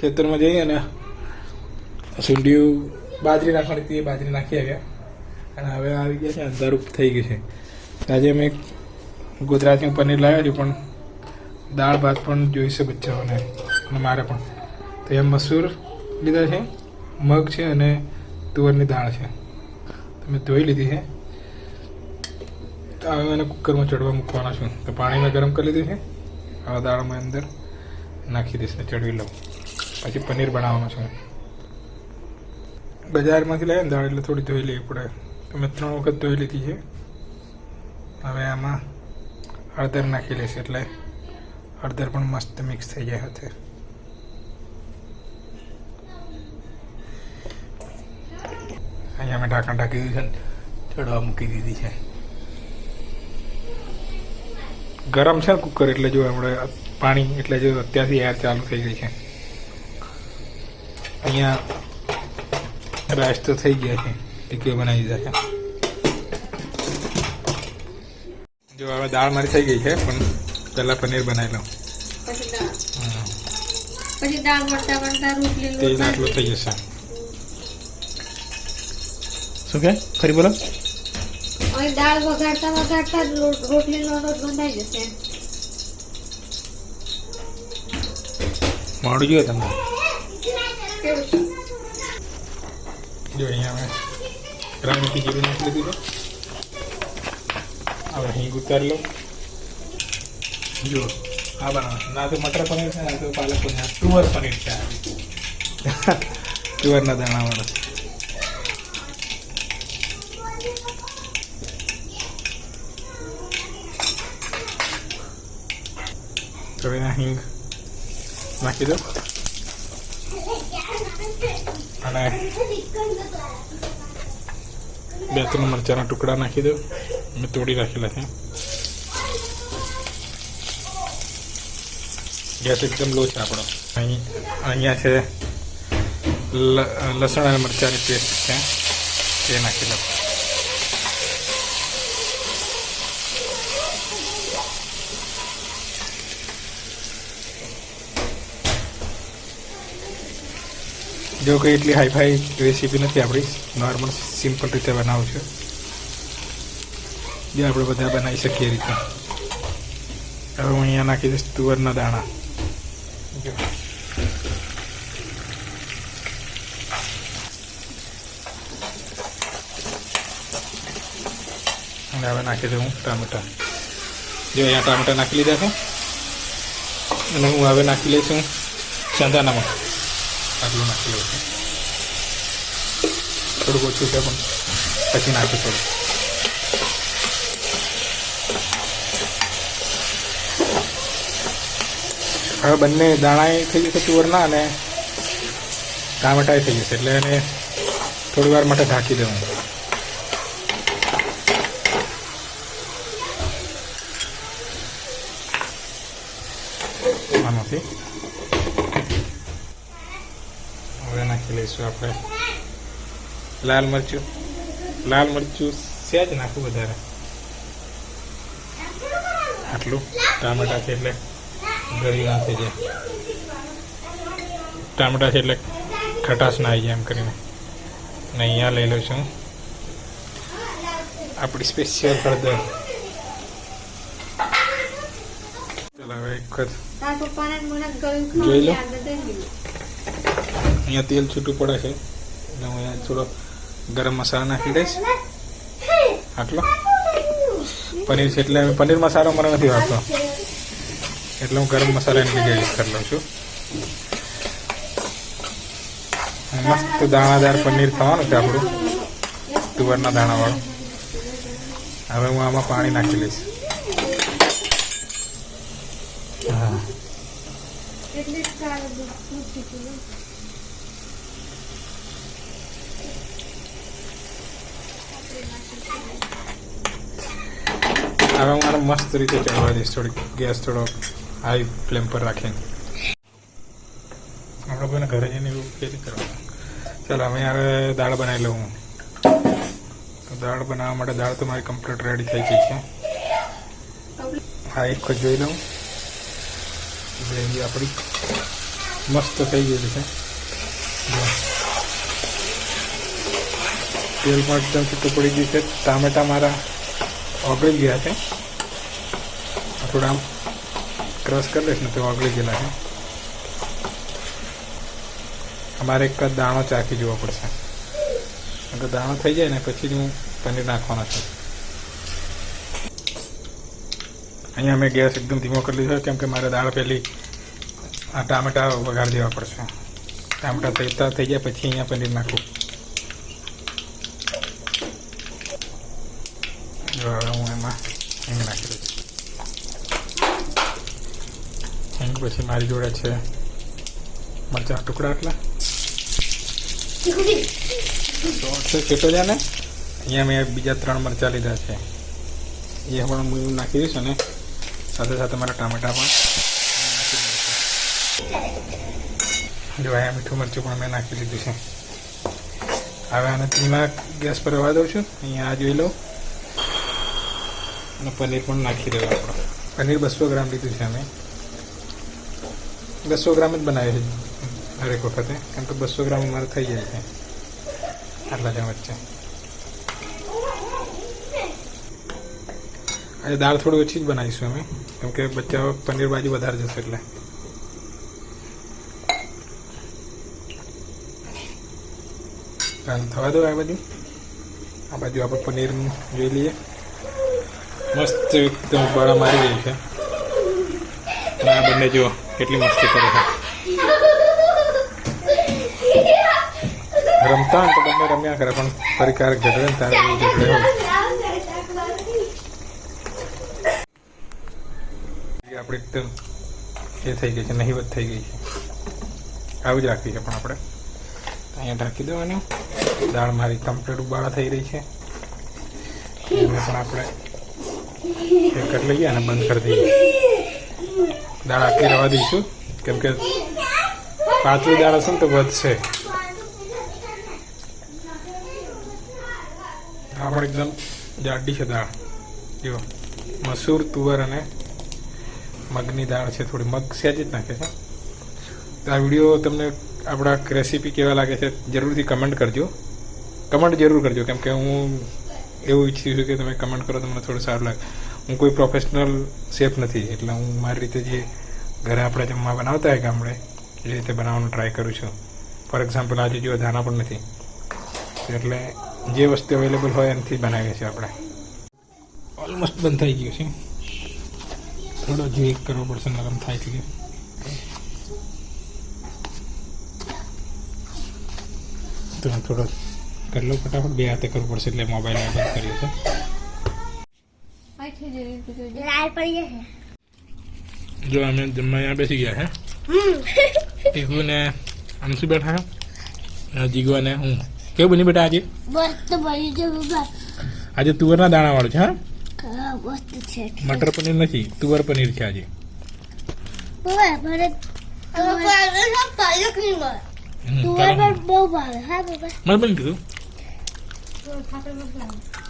ખેતરમાં જઈ અને સુંડિયું બાજરી નાખવાની હતી, એ બાજરી નાખી આવ્યા. અને હવે આવી ગયા છે, અંધારૂપ થઈ ગયું છે. આજે અમે ગુજરાતી પનીર લાવ્યા છે, પણ દાળ ભાત પણ જોઈશે બચ્ચાઓને, અને મારે પણ. તો એ મસૂર લીધા છે, મગ છે અને તુવરની દાળ છે. તો મેં ધોઈ લીધી છે. તો હવે એને કુકરમાં ચડવા મૂકવાના છું. તો પાણી મેં ગરમ કરી લીધું છે. હવે દાળમાં અંદર નાખી દઈશ ને ચડવી લઉં. પછી પનીર બનાવવાનું છે. બજારમાંથી લાવીએ ને દાળ એટલે થોડી ધોઈ લેવી પડે. તો ત્રણ વખત ધોઈ લીધી છે. હવે આમાં હળદર નાખી લઈશ એટલે હળદર પણ મસ્ત મિક્સ થઈ જાય હાથે. અહીંયા મેં ઢાંકણ ઢાંકી દીધું છે ચડવા મૂકી દીધી છે. ગરમ છે ને કુકર એટલે જો આપણે પાણી એટલે જો અત્યારથી એર ચાલુ થઈ ગઈ છે. અહીંયા રાઈસ તો થઈ ગયા છે ટીકે બનાવી દીધા છે જો હવે દાળ મારી થઈ ગઈ છે પણ પહેલાં પનીર બનાવી લઉં. પછી દાળ. હા. વળતા વળતા રોટલી તેલ આટલું થઈ જશે. શું કે? ખરી બોલો. દાળ વઘારતા વઘારતા રો- રોટલીનો લોટ બંધાઈ જશે. મોડું જોયું તમને? જો અહીંયા અમે રામીથી જીરું નાખી દીધું હવે અહીં ઉતારી લઉં જો આ બનાવો ના તો મટર પનીર છે ના તો પાલક પનીર ટુવર પનીર છે ટુવરના દાણાવાળો હવે હિંગ નાખી દો અને બે, ત્રણ મરચાના ટુકડા નાખી દો. મેં તોડી રાખેલા છે. ગેસ એકદમ લો છે આપણો. અહીં, અહીંયા છે લસણ અને મરચાંની પેસ્ટ છે. તે નાખી દો. જો કે એટલી હાઈફાઈ રેસીપી નથી આપણી નોર્મલ સિમ્પલ રીતે બનાવું છું. જે આપણે બધા બનાવી શકીએ રીતે. હવે હું અહીંયા નાખી દઈશ તુવરના દાણા. જો. હવે નાખી દઉં ટામેટા. જો અહીંયા ટામેટા નાખી લીધા છે. અને હું હવે નાખી લઈશ હું નમક આટલું નાખી લઉં છું. થોડુંક ઓછું છે પણ પછી થોડું હવે બંને દાણા થઈ જશે તુવરના અને ટામેટાય થઈ જશે એટલે એને થોડી વાર માટે ઢાંકી દેવાનું. આમાંથી હવે નાખી લઈશું આપણે. લાલ મરચું. લાલ મરચું સહેજ નાખવું વધારે. આટલું ટામેટા છે એટલે ગળી નાખે જાય ટામેટા છે એટલે ખટાશ ના આવી જાય એમ કરીને. અને અહીંયા લઈ લઉં છું આપણી સ્પેશિયલ હળદર. ચાલો એક વખત જોઈ લો. અહીંયા તેલ છૂટું પડે છે. એટલે હું અહીંયા થોડો ગરમ મસાલા નાખી દઈશ. આટલો. પનીર છે એટલે પનીર મસાલો મને નથી વાપતો એટલે હું ગરમ મસાલા એની જગ્યાએ યુઝ કરી લઉં છું. મસ્ત દાણાદાર પનીર થવાનું છે આપણું. તુવરના દાણાવાળું. હવે હું આમાં પાણી નાખી લઈશ. હા એટલે જ તારે દૂધ દૂધ પીતું ને. હવે મારે મસ્ત રીતે ચડવા દઈશ થોડીક ગેસ થોડો હાઈ ફ્લેમ પર રાખીને. આપણે કોઈને ઘરે જઈને એવું કે કરવાનું ચાલો અમે યાર દાળ બનાવી લઉં. હું દાળ બનાવવા માટે દાળ તો મારી કમ્પ્લીટ રેડી થઈ ગઈ છે. હા, એક વખત જોઈ લઉં. ગ્રેવી આપણી મસ્ત થઈ ગયેલી છે. તેલ પણ એકદમ છૂટું પડી ગયું છે. ટામેટા મારા ઓગળી ગયા છે. થોડા આમ ક્રશ કરી દઈશ ને તો ઓગળી ગયેલા છે. અમારે એક દાણો ચાખી જોવો પડશે. તો દાણો થઈ જાય ને પછી જ હું પનીર નાખવાનો છું. અહીંયા મેં ગેસ એકદમ ધીમો કરી લીધો, કેમ કે મારે દાળ પહેલી આ ટામેટા વઘાર દેવા પડશે. ટામેટા તૈતા થઈ જાય પછી અહીંયા પનીર નાખું જો હવે હું એમાં હિંગ નાખી દઈશ હિંગ પછી મારી જોડે છે મરચાં ટુકડા શોર્ટ છે છેટો છે ને અહીંયા મેં બીજા ત્રણ મરચાં લીધા છે. એ પણ હું નાખી દઈશ અને સાથે સાથે મારા ટામેટા પણ જો અહીંયા મીઠું મરચું પણ મેં નાખી દીધું છે. હવે આને ધીમા ગેસ પર રહેવા દઉં છું. અહીંયા આ જોઈ લઉં અને પનીર પણ નાખી દેવું આપણે. પનીર બસો ગ્રામ લીધું છે અમે. બસો ગ્રામ જ બનાવીએ છીએ દરેક વખતે, કેમ કે બસો ગ્રામ અમારે થઈ જાય છે. આટલા જ વચ્ચે. આજે દાળ થોડી ઓછી જ બનાવીશું અમે, કેમ કે બચ્ચા પનીર બાજુ વધારે જશે એટલે. થવા દો આ બાજુ. આ બાજુ આપણે પનીર જોઈ લઈએ. મસ્ત બળા મારી રહી છે. આ બંને જુઓ, કેટલી મસ્તી કરે છે. રમતા તો બંને રમ્યા કરે, પણ ફરી ક્યારેક ઝઘડે ને ત્યારે ઝઘડે હોય. આપણે એકદમ એ થઈ ગઈ છે, નહીવત થઈ ગઈ છે. આવી જ રાખવી છે પણ આપણે. અહીંયા ઢાંકી દેવાની. દાળ મારી કમ્પ્લીટ ઉબાળા થઈ રહી છે. એને પણ આપણે કરી લઈએ અને બંધ કરી દઈએ દાળ આટલી રહેવા દઈશું કેમ કે પાતળી દાળ હશે ને તો વધશે આ પણ એકદમ જાડી છે દાળ જો મસૂર તુવર અને મગની દાળ છે થોડી મગ સહેજ જ નાખે છે આ વીડિયો તમને આપણા રેસીપી કેવા લાગે છે જરૂરથી કમેન્ટ કરજો કમેન્ટ જરૂર કરજો કેમ કે હું એવું ઈચ્છું છું કે તમે કમેન્ટ કરો તો મને થોડું સારું લાગે. હું કોઈ પ્રોફેશનલ શેફ નથી, એટલે હું મારી રીતે જે ઘરે આપણે જમવા બનાવતા હોય ગામડે, એ રીતે બનાવવાનો ટ્રાય કરું છું. ફોર એક્ઝામ્પલ આજે જો ધાણા પણ નથી. એટલે જે વસ્તુ અવેલેબલ હોય, એનાથી બનાવીએ છીએ આપણે. ઓલમોસ્ટ બંધ થઈ ગયું છે. થોડો જે કરવો પડશે નરમ થાય છે. તો થોડો કરી લો ફટાફટ. બે હાથે કરવું પડશે એટલે મોબાઈલ બંધ કર્યો છે. જ અમે જમવા અહીંયા બેસી ગયા છે પીકુ ને અંશુ બેઠા છે જીગવા ને હું. કેવું બની બેટા આજે? આજે તુવરના દાણા વાળું છે હા? મટર પનીર નથી તુવર પનીર છે આજે. મને. પણ બહુ ભાવે હા બાબા મને